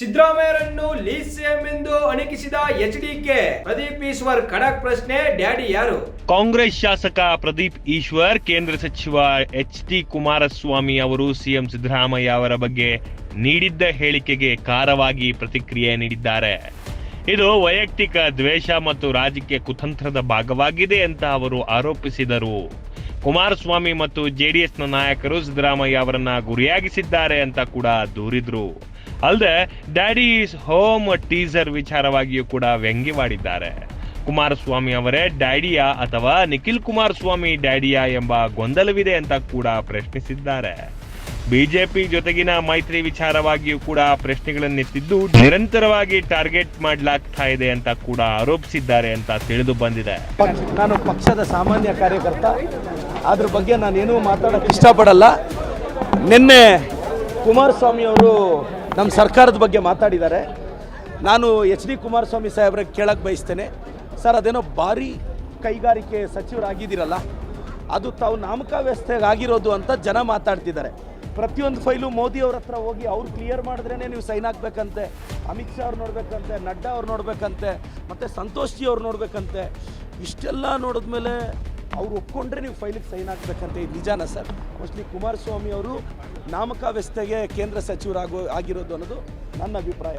ಸಿದ್ದರಾಮಯ್ಯರನ್ನು lease CM ಎಂದು ಅಣಕಿಸಿದ HDK Pradeep Eshwar ಖಡಕ್ ಪ್ರಶ್ನೆ, ಡ್ಯಾಡಿ ಯಾರು? ಕಾಂಗ್ರೆಸ್ ಶಾಸಕ ಪ್ರದೀಪ್ ಈಶ್ವರ್, ಕೇಂದ್ರ ಸಚಿವ ಎಚ್ ಡಿ ಕುಮಾರಸ್ವಾಮಿ ಅವರು ಸಿಎಂ ಸಿದ್ದರಾಮಯ್ಯ ಅವರ ಬಗ್ಗೆ ನೀಡಿದ್ದ ಹೇಳಿಕೆಗೆ ಖಾರವಾಗಿ ಪ್ರತಿಕ್ರಿಯೆ ನೀಡಿದ್ದಾರೆ. ಇದು ವೈಯಕ್ತಿಕ ದ್ವೇಷ ಮತ್ತು ರಾಜಕೀಯ ಕುತಂತ್ರದ ಭಾಗವಾಗಿದೆ ಅಂತ ಅವರು ಆರೋಪಿಸಿದರು. ಕುಮಾರಸ್ವಾಮಿ ಮತ್ತು ಜೆಡಿಎಸ್ನ ನಾಯಕರು ಸಿದ್ದರಾಮಯ್ಯ ಅವರನ್ನ ಗುರಿಯಾಗಿಸಿದ್ದಾರೆ ಅಂತ ಕೂಡ ದೂರಿದ್ರು. ಅಲ್ಲದೆ ಡ್ಯಾಡಿ ಈಸ್ ಹೋಮ್ ಟೀಸರ್ ವಿಚಾರವಾಗಿಯೂ ಕೂಡ ವ್ಯಂಗ್ಯವಾಡಿದ್ದಾರೆ. ಕುಮಾರಸ್ವಾಮಿ ಅವರೇ ಡ್ಯಾಡಿಯಾ ಅಥವಾ ನಿಖಿಲ್ ಕುಮಾರಸ್ವಾಮಿ ಡ್ಯಾಡಿಯಾ ಎಂಬ ಗೊಂದಲವಿದೆ ಅಂತ ಕೂಡ ಪ್ರಶ್ನಿಸಿದ್ದಾರೆ. ಬಿಜೆಪಿ ಜೊತೆಗಿನ ಮೈತ್ರಿ ವಿಚಾರವಾಗಿಯೂ ಕೂಡ ಪ್ರಶ್ನೆಗಳನ್ನೆತ್ತಿದ್ದು, ನಿರಂತರವಾಗಿ ಟಾರ್ಗೆಟ್ ಮಾಡಲಾಗ್ತಾ ಇದೆ ಅಂತ ಕೂಡ ಆರೋಪಿಸಿದ್ದಾರೆ ಅಂತ ತಿಳಿದು ಬಂದಿದೆ. ನಾನು ಪಕ್ಷದ ಸಾಮಾನ್ಯ ಕಾರ್ಯಕರ್ತ. ಅದ್ರ ಬಗ್ಗೆ ನಾನೇನೂ ಮಾತಾಡಕ್ಕೆ ಇಷ್ಟಪಡಲ್ಲ. ನಿನ್ನೆ ಕುಮಾರಸ್ವಾಮಿ ಅವರು ನಮ್ಮ ಸರ್ಕಾರದ ಬಗ್ಗೆ ಮಾತಾಡಿದ್ದಾರೆ. ನಾನು ಎಚ್ ಡಿ ಕುಮಾರಸ್ವಾಮಿ ಸಾಹೇಬ್ರ ಕೇಳಕ್ಕೆ ಬಯಸ್ತೇನೆ. ಸರ್, ಅದೇನೋ ಭಾರಿ ಕೈಗಾರಿಕೆ ಸಚಿವರಾಗಿದ್ದೀರಲ್ಲ, ಅದು ತಾವು ನಾಮಕಾವ್ಯಸ್ಥೆಗೆ ಆಗಿರೋದು ಅಂತ ಜನ ಮಾತಾಡ್ತಿದ್ದಾರೆ. ಪ್ರತಿಯೊಂದು ಫೈಲು ಮೋದಿ ಅವ್ರ ಹತ್ರ ಹೋಗಿ ಅವ್ರು ಕ್ಲಿಯರ್ ಮಾಡಿದ್ರೇ ನೀವು ಸೈನ್ ಹಾಕ್ಬೇಕಂತೆ, ಅಮಿತ್ ಶಾ ಅವ್ರು ನೋಡ್ಬೇಕಂತೆ, ನಡ್ಡಾ ಅವ್ರು ನೋಡ್ಬೇಕಂತೆ, ಮತ್ತು ಸಂತೋಷ್ ಜಿ ಅವ್ರು ನೋಡ್ಬೇಕಂತೆ, ಇಷ್ಟೆಲ್ಲ ನೋಡಿದ್ಮೇಲೆ ಅವ್ರು ಒಪ್ಕೊಂಡ್ರೆ ನೀವು ಫೈಲಿಗೆ ಸೈನ್ ಹಾಕ್ಬೇಕಂತ. ಇದು ನಿಜಾನ ಸರ್? ಮೋಸ್ಟ್ಲಿ ಕುಮಾರಸ್ವಾಮಿ ಅವರು ನಾಮಕಾವ್ಯಸ್ಥೆಗೆ ಕೇಂದ್ರ ಸಚಿವರಾಗೋ ಆಗಿರೋದು ಅನ್ನೋದು ನನ್ನ ಅಭಿಪ್ರಾಯ.